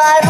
Hello.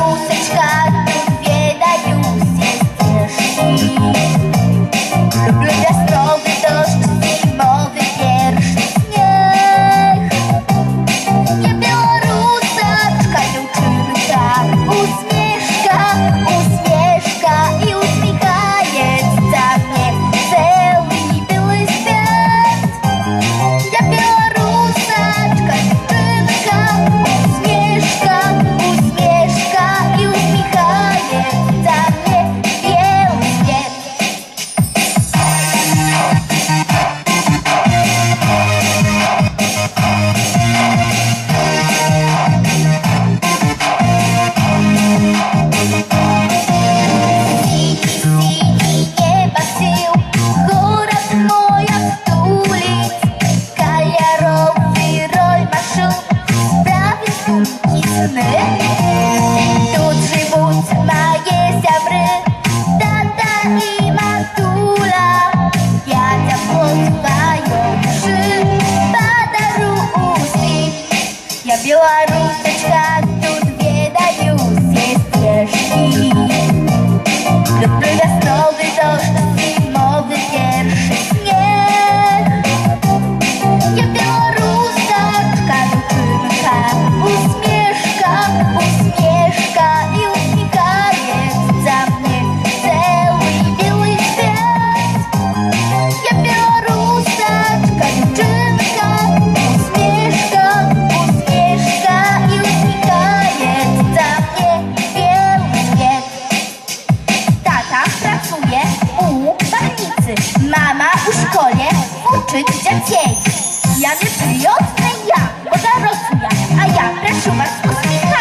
uczy gdzie dzień. Ja nie przyjątny ja, bo dorosły a ja, Kreszumar z kosmika.